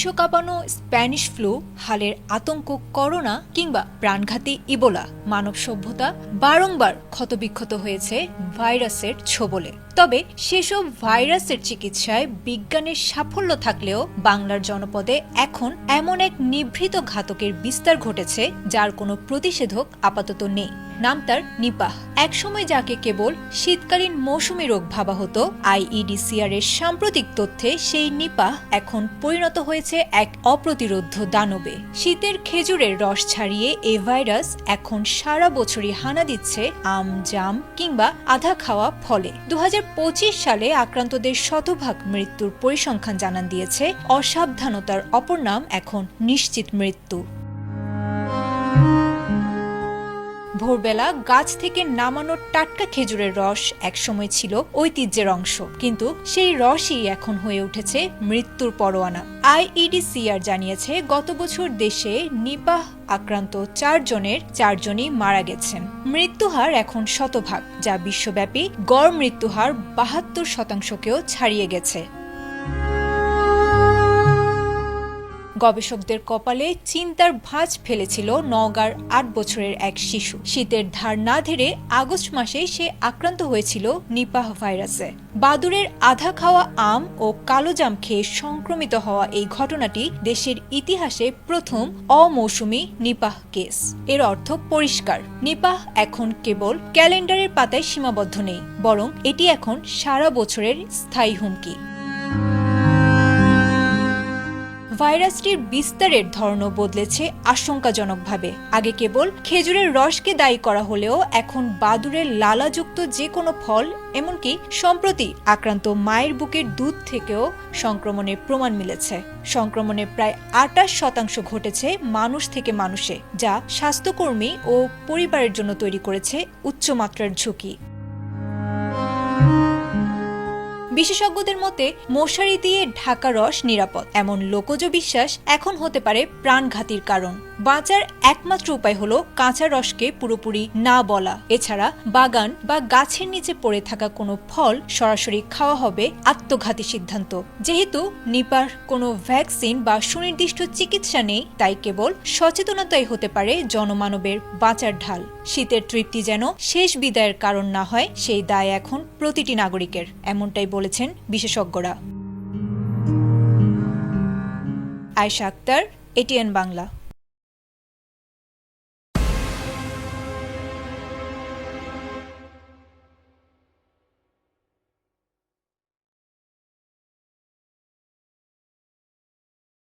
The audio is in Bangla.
বিশ্ব কাঁপানো স্প্যানিশ ফ্লু, হালের আতঙ্ক, করোনা কিংবা প্রাণঘাতী ইবোলা মানব সভ্যতা বারংবার ক্ষতবিক্ষত হয়েছে ভাইরাসের ছোবলে। তবে সেসব ভাইরাসের চিকিৎসায় বিজ্ঞানের সাফল্য থাকলেও বাংলার জনপদে এখন এমন এক নিভৃত ঘাতকের বিস্তার ঘটেছে যার কোনো প্রতিষেধক আপাতত নেই। নাম তার নিপাহ। একসময় যাকে কেবল শীতকালীন মৌসুমী রোগ ভাবা হতো আইইডিসিআর এর সাম্প্রতিক তথ্যে সেই নিপাহ এখন পরিণত হয়েছে এক অপ্রতিরোধ্য দানবে। শীতের খেজুরের রস ছাড়িয়ে এ ভাইরাস এখন সারা বছরই হানা দিচ্ছে আম, জাম কিংবা আধা খাওয়া ফলে। দু সালে আক্রান্তদের শতভাগ মৃত্যুর পরিসংখ্যান জানান দিয়েছে। অসাবধানতার অপর নাম এখন নিশ্চিত মৃত্যু। ভোরবেলা গাছ থেকে নামানো টাটকা খেজুরের রস একসময় ছিল ঐতিহ্যের অংশ, কিন্তু সেই রসই এখন হয়ে উঠেছে মৃত্যুর পরোয়ানা। আইইডিসিআর জানিয়েছে, গত বছর দেশে নিপাহ আক্রান্ত চারজনের চারজনই মারা গেছেন। মৃত্যুহার এখন শতভাগ, যা বিশ্বব্যাপী গড় মৃত্যুহার বাহাত্তর শতাংশকেও ছাড়িয়ে গেছে। গবেষকদের কপালে চিন্তার ভাঁজ ফেলেছিল নওগাঁর আট বছরের এক শিশু। শীতের ধার না ধেরে আগস্ট মাসে সে আক্রান্ত হয়েছিল নিপাহ ভাইরাসে। বাদুরের আধা খাওয়া আম ও কালো জাম খেয়ে সংক্রমিত হওয়া এই ঘটনাটি দেশের ইতিহাসে প্রথম অমৌসুমি নিপাহ কেস। এর অর্থ পরিষ্কার। নিপাহ এখন কেবল ক্যালেন্ডারের পাতায় সীমাবদ্ধ নেই, বরং এটি এখন সারা বছরের স্থায়ী হুমকি। ভাইরাসটির বিস্তারের ধরনও বদলেছে আশঙ্কাজনকভাবে। আগে কেবল খেজুরের রসকে দায়ী করা হলেও এখন বাদুরের লালাযুক্ত যে কোনো ফল, এমনকি সম্প্রতি আক্রান্ত মায়ের বুকের দুধ থেকেও সংক্রমণের প্রমাণ মিলেছে। সংক্রমণের প্রায় আটাশ শতাংশ ঘটেছে মানুষ থেকে মানুষে, যা স্বাস্থ্যকর্মী ও পরিবারের জন্য তৈরি করেছে উচ্চমাত্রার ঝুঁকি। বিশেষজ্ঞদের মতে, মশারি দিয়ে ঢাকা রস নিরাপদ। এমন লোকজ বিশ্বাস এখন হতে পারে প্রাণঘাতীর কারণ। বাঁচার একমাত্র উপায় হলো কাঁচা রসকে পুরোপুরি না বলা। এছাড়া বাগান বা গাছের নিচে পড়ে থাকা কোনো ফল সরাসরি খাওয়া হবে আত্মঘাতী সিদ্ধান্ত। যেহেতু নিপার কোনো ভ্যাকসিন বা সুনির্দিষ্ট চিকিৎসা নেই, তাই কেবল সচেতনতাই হতে পারে জনমানবের বাঁচার ঢাল। শীতের তৃপ্তি যেন শেষ বিদায়ের কারণ না হয়, সেই দায় এখন প্রতিটি নাগরিকের, এমনটাই বলেছেন বিশেষজ্ঞরা। আয়শা আক্তার এটিএন বাংলা।